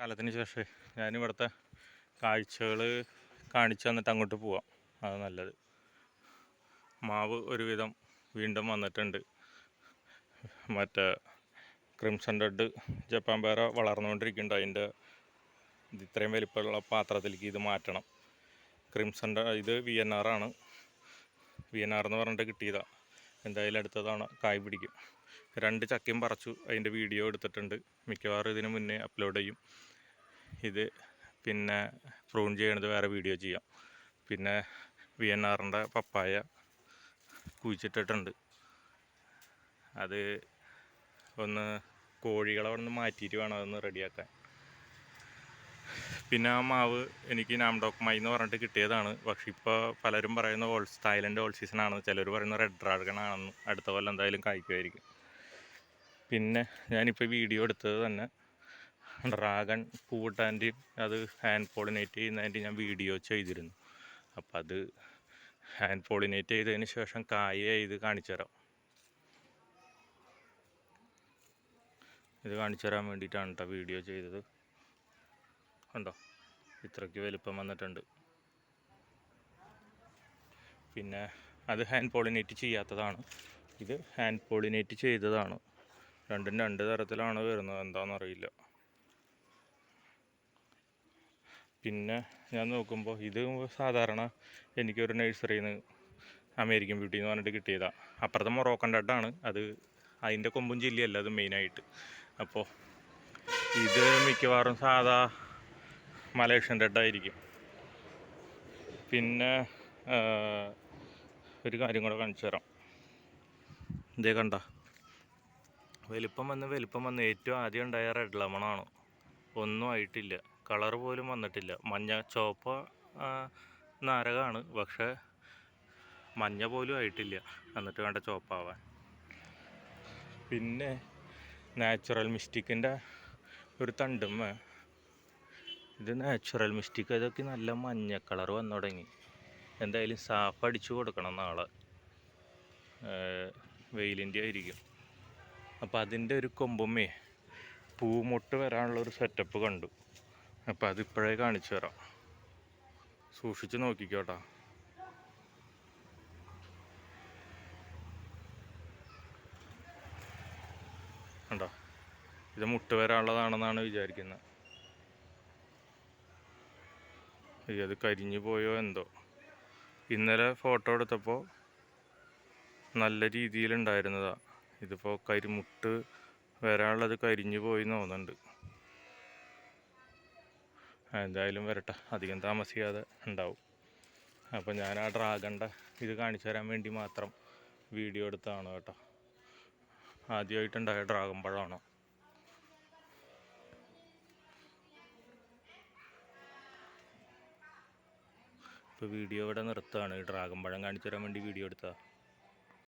കാലത്തിന് ശേഷം ഞാനിവിടുത്തെ കാഴ്ചകൾ കാണിച്ചു തന്നിട്ട് അങ്ങോട്ട് പോവാം. അത് നല്ലത്. മാവ് ഒരുവിധം വീണ്ടും വന്നിട്ടുണ്ട്. മറ്റേ ക്രിംസൺ റെഡ് ജപ്പാൻ പേര വളർന്നുകൊണ്ടിരിക്കുന്നുണ്ട്. അതിന്റെ ഇത് ഇത്രയും വലിപ്പമുള്ള പാത്രത്തിലേക്ക് ഇത് മാറ്റണം. ക്രിംസൺ ഇത് വി എൻ ആർ ആണ്. വി എൻ ആർ എന്ന് പറഞ്ഞിട്ട് കിട്ടിയതാണ് എന്തായാലും അടുത്തതാണ് കായ് പിടിക്കും. രണ്ട് ചക്കയും പറിച്ചു. അതിന്റെ വീഡിയോ എടുത്തിട്ടുണ്ട്. മിക്കവാറും ഇതിന് മുന്നേ അപ്ലോഡ് ചെയ്യും. ഇത് പിന്നെ പ്രൂൺ ചെയ്യണത് വേറെ വീഡിയോ ചെയ്യാം. പിന്നെ വി എൻ ആറിന്റെ പപ്പായ കുഴിച്ചിട്ടിട്ടുണ്ട്. അത് ഒന്ന് കോഴികളെ ഒന്ന് മാറ്റിയിട്ട് വേണം അതൊന്ന് റെഡിയാക്കാൻ പിന്നെ ആ മാവ് എനിക്ക് നാംഡോക്മായി എന്ന് പറഞ്ഞിട്ട് കിട്ടിയതാണ്. പക്ഷെ ഇപ്പോൾ പലരും പറയുന്ന ഓൾസ് തായ്ലൻഡ് ഓൾ സീസൺ ആണെന്ന് ചിലർ പറയുന്ന റെഡ് ഡ്രാഗൺ ആണെന്ന് അടുത്ത കൊല്ലം എന്തായാലും കായ്ക്കുമായിരിക്കും. പിന്നെ ഞാനിപ്പോൾ വീഡിയോ എടുത്തത് തന്നെ ഡ്രാഗൺ പൂവിട്ടാന്റെയും അത് ഹാൻഡ് പോളിനേറ്റ് ചെയ്യുന്നതിന്റെ ഞാൻ വീഡിയോ ചെയ്തിരുന്നു. അപ്പം അത് ഹാൻഡ് പോളിനേറ്റ് ചെയ്തതിന് ശേഷം കായ ഇത് കാണിച്ചു തരാം. ഇത് കാണിച്ചു തരാൻ വേണ്ടിയിട്ടാണ് കേട്ടോ വീഡിയോ ചെയ്തത്. കണ്ടോ? ഇത്രയ്ക്ക് വലിപ്പം വന്നിട്ടുണ്ട്. പിന്നെ അത് ഹാൻഡ് പോളിനേറ്റ് ചെയ്യാത്തതാണ്. ഇത് ഹാൻഡ് പോളിനേറ്റ് ചെയ്തതാണ്. രണ്ടും രണ്ട് തരത്തിലാണ് വരുന്നത്. എന്താണെന്നറിയില്ല പിന്നെ ഞാൻ നോക്കുമ്പോൾ ഇത് സാധാരണ എനിക്കൊരു നഴ്സറിയിൽ നിന്ന് അമേരിക്കൻ ബ്യൂട്ടി എന്ന് പറഞ്ഞിട്ട് കിട്ടിയതാണ് അപ്പുറത്തെ മൊറോക്കൻ ഡട്ടാണ്. അത് അതിന്റെ കൊമ്പും ചില്ലിയല്ല അത് മെയിനായിട്ട് അപ്പോൾ ഇത് മിക്കവാറും സാധാ മലേഷ്യൻ ഡെഡായിരിക്കും പിന്നെ ഒരു കാര്യം കൂടെ കാണിച്ചു തരാം. ഇതേ കണ്ട. വലിപ്പം വന്ന് വലിപ്പം വന്ന് ഏറ്റവും ആദ്യം ഉണ്ടായ റെഡ് ലെമണാണ് ഒന്നും ആയിട്ടില്ല. കളർ പോലും വന്നിട്ടില്ല. മഞ്ഞ ചുവപ്പ് നാരകമാണ് പക്ഷേ മഞ്ഞ പോലും ആയിട്ടില്ല. എന്നിട്ട് വേണ്ട ചുവപ്പാവാൻ പിന്നെ നാച്ചുറൽ മിസ്റ്റിക്കിന്റെ ഒരു തണ്ടുമ്മ. ഇത് നാച്ചുറൽ മിസ്റ്റിക് ഇതൊക്കെ നല്ല മഞ്ഞ കളർ വന്നു തുടങ്ങി. എന്തായാലും സാഫ് അടിച്ചു കൊടുക്കണം നാളെ. വെയിലിന്റെ ആയിരിക്കും. അപ്പോൾ അതിന്റെ ഒരു കൊമ്പുമ്മേ പൂമൊട്ട് വരാനുള്ള ഒരു സെറ്റപ്പ് കണ്ടു. അപ്പോൾ അതിപ്പോഴേ കാണിച്ചു തരാം. സൂക്ഷിച്ച് നോക്കിക്കോട്ടാ. കണ്ടോ? ഇത് മുട്ട് വരാനുള്ളതാണെന്നാണ് വിചാരിക്കുന്നത്. അത് കരിഞ്ഞു പോയോ എന്തോ. ഇന്നലെ ഫോട്ടോ എടുത്തപ്പോൾ നല്ല രീതിയിലുണ്ടായിരുന്നതാ. ഇതിപ്പോൾ കരിമുട്ട് വരാനുള്ളത് കരിഞ്ഞു പോയി തോന്നുന്നുണ്ട്. എന്തായാലും വരട്ടെ. അധികം താമസിക്കാതെ ഉണ്ടാവും. അപ്പോൾ ഞാൻ ആ ഡ്രാഗണ്ട ഇത് കാണിച്ചു തരാൻ വേണ്ടി മാത്രം വീഡിയോ എടുത്തതാണ് കേട്ടോ. ആദ്യമായിട്ടുണ്ടായ ഡ്രാഗൺ പഴമാണ്. ഇപ്പോൾ വീഡിയോ ഇവിടെ നിർത്തുകയാണ്. ഈ ഡ്രാഗൺ പഴം കാണിച്ചു തരാൻ വേണ്ടി വീഡിയോ എടുത്തതാണ്